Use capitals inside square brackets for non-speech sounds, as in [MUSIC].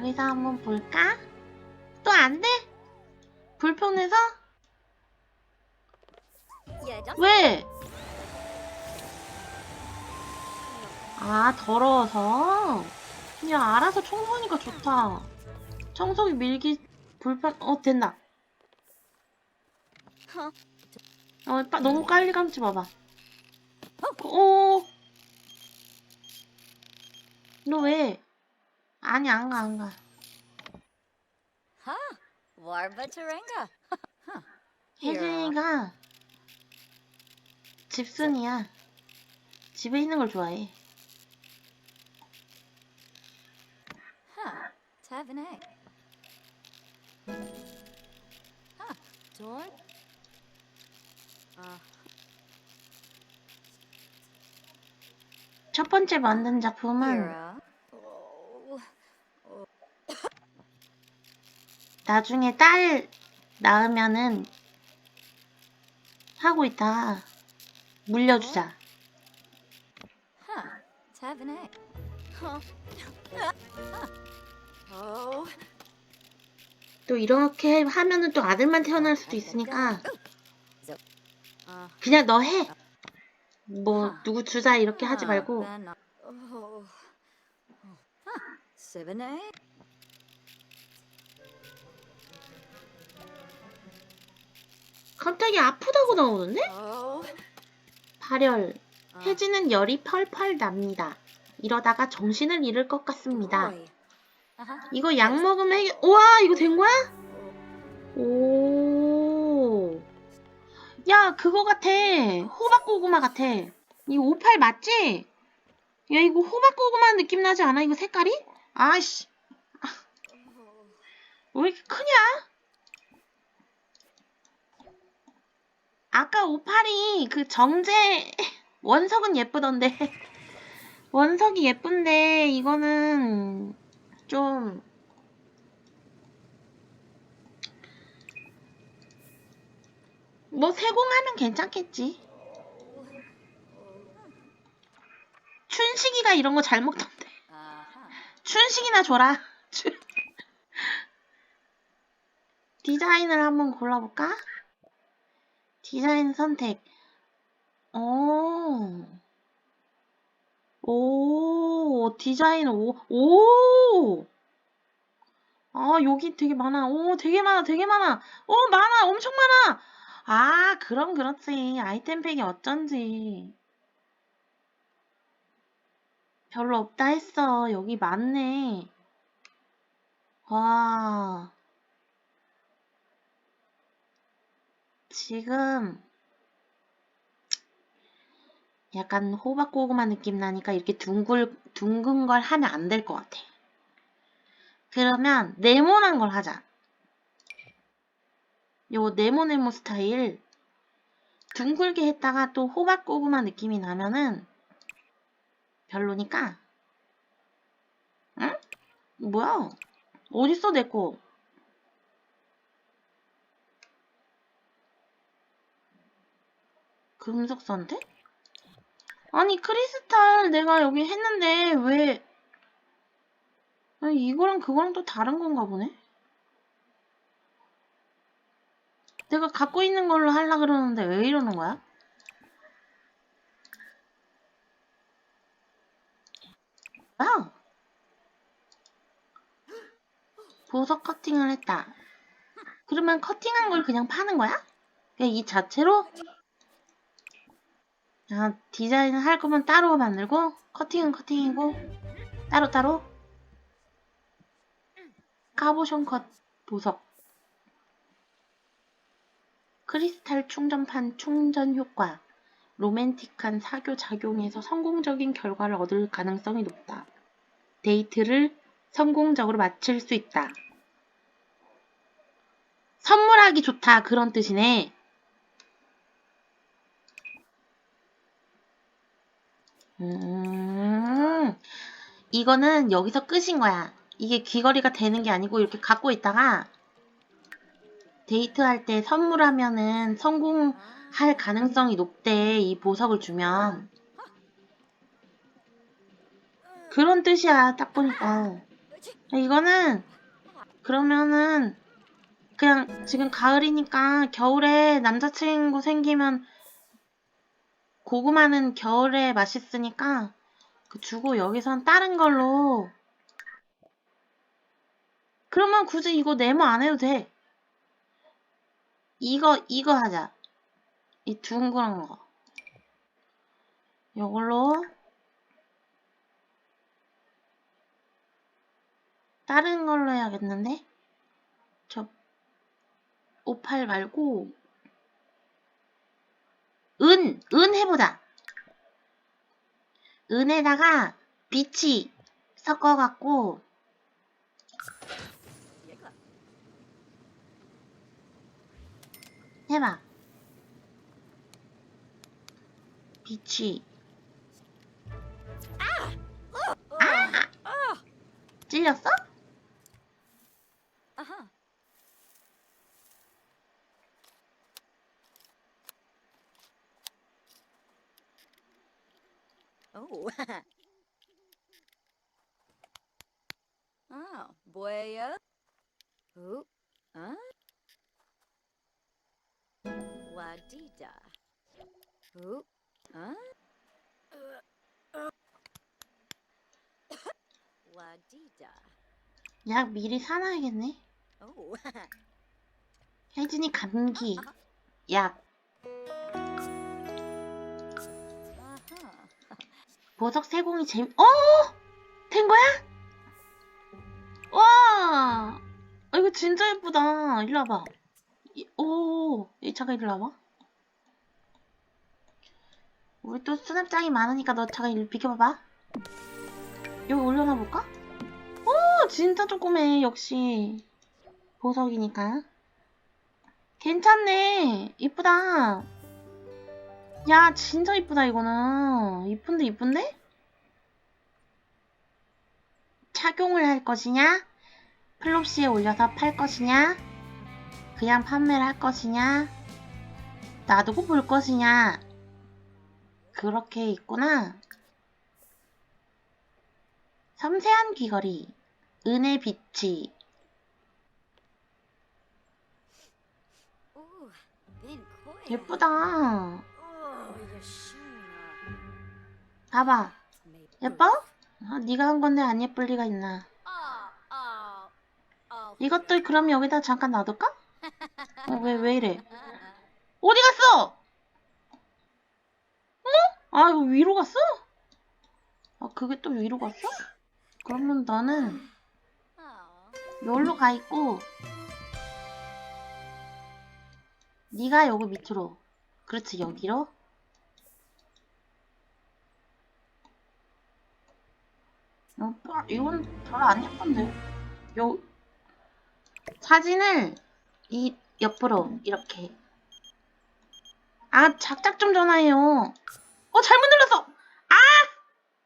여기서 한번 볼까? 또 안 돼? 불편해서? 왜? 아, 더러워서? 그냥 알아서 청소하니까 좋다. 청소기 밀기 불편, 어, 된다. 어, 빠, 너무 빨리 감지 마봐. 오! 너 왜? 아니, 안 가, 안 가. 하 warbacharenga [LAUGHS] 혜진이가 집순이야. 집에 있는 걸 좋아해. 하 tavane 하 dorn 아첫 번째 만든 작품은 Hera oh 나중에 딸 낳으면은 하고 있다. 물려주자. 하 tavane oh 또 이렇게 하면은 또 아들만 태어날 수도 있으니까. 아 그냥 너 해. 뭐 누구 주자 이렇게 하지 아, 말고 갑자기 아프다고 나오는데? 어 발열. 아, 혜진은 열이 펄펄 납니다. 이러다가 정신을 잃을 것 같습니다. 이거 약 먹으면 해결... 우와 이거 된 거야? 오. 야 그거 같아. 호박 고구마 같아. 이거 58 맞지? 야 이거 호박 고구마 느낌 나지 않아? 이거 색깔이? 아씨. 왜 이렇게 크냐? 아까 58이 그 정제 [LAUGHS] 원석은 예쁘던데 [LAUGHS] 원석이 예쁜데 이거는 좀 뭐 세공하면 괜찮겠지. 춘식이가 이런 거 잘 먹던데. 춘식이나 줘라. 춘- [LAUGHS] 디자인을 한번 골라볼까? 디자인 선택. 오. 오, 디자인, 오, 오! 아, 여기 되게 많아. 오, 되게 많아, 되게 많아. 오, 많아, 엄청 많아. 아, 그럼 그렇지. 아이템 팩이 어쩐지. 별로 없다 했어. 여기 많네. 와. 지금 약간 호박고구마 느낌 나니까 이렇게 둥글, 둥근 걸 하면 안 될 것 같아. 그러면 네모난 걸 하자. 요 네모네모 스타일 둥글게 했다가 또 호박고구마 느낌이 나면은 별로니까 응? 뭐야? 어딨어 내 거? 금속 선택? 아니 크리스탈 내가 여기 했는데 왜 아니 이거랑 그거랑 또 다른 건가 보네? 내가 갖고 있는 걸로 하려 그러는데 왜 이러는 거야? 아! 보석 커팅을 했다. 그러면 커팅한 걸 그냥 파는 거야? 그냥 이 자체로? 아, 디자인을 할 거면 따로 만들고, 커팅은 커팅이고, 따로 따로? 카보션 컷 보석. 크리스탈 충전판 충전 효과. 로맨틱한 사교 작용에서 성공적인 결과를 얻을 가능성이 높다. 데이트를 성공적으로 마칠 수 있다. 선물하기 좋다. 그런 뜻이네. 음, 이거는 여기서 끝인 거야. 이게 귀걸이가 되는 게 아니고 이렇게 갖고 있다가 데이트할 때 선물하면은 성공할 가능성이 높대. 이 보석을 주면. 그런 뜻이야. 딱 보니까. 이거는 그러면은 그냥 지금 가을이니까 겨울에 남자친구 생기면 고구마는 겨울에 맛있으니까 그 주고 여기선 다른 걸로 그러면 굳이 이거 네모 안 해도 돼. 이거 이거 하자. 이 둥그런 거. 요걸로 다른 걸로 해야겠는데? 저, 58 말고, 은! 은 해보자! 은에다가 빛이 섞어갖고, 해봐. 빛이, 아! 찔렸어? 아하. 오. 아, 뭐예요? 오, 아? 와디다. 오, 아? 와디다. 약 미리 사놔야겠네. 오. [LAUGHS] 혜진이 감기, 약, 보석 세공이 재미, 어! 된 거야? 와! 아, 이거 진짜 예쁘다. 일로 와봐. 이- 오, 이 차가 일로 와봐. 우리 또 수납장이 많으니까 너 차가 일로 비켜봐봐. 여기 올려놔볼까? 오, 진짜 조그매. 역시. 보석이니까. 괜찮네. 이쁘다. 야, 진짜 이쁘다, 이거는. 이쁜데, 이쁜데? 착용을 할 것이냐? 플롭시에 올려서 팔 것이냐? 그냥 판매를 할 것이냐? 놔두고 볼 것이냐? 그렇게 있구나. 섬세한 귀걸이, 은의 빛이. 예쁘다. 봐봐. 네, 예뻐? 아, 네가 한 건데 안 예쁠 리가 있나? 이것도 그럼 여기다 잠깐 놔둘까? 어, 왜, 왜 이래? 어디 갔어? 어? 아, 이거 위로 갔어? 아, 그게 또 위로 갔어? 그러면 나는 아, 여기로 가 있고 네가 여기 밑으로 그렇지 여기로 어, 별- 이건 별로 안 예쁜데. 요 사진을 이 옆으로 이렇게. 아 작작 좀 전화해요. 어 잘못 눌렀어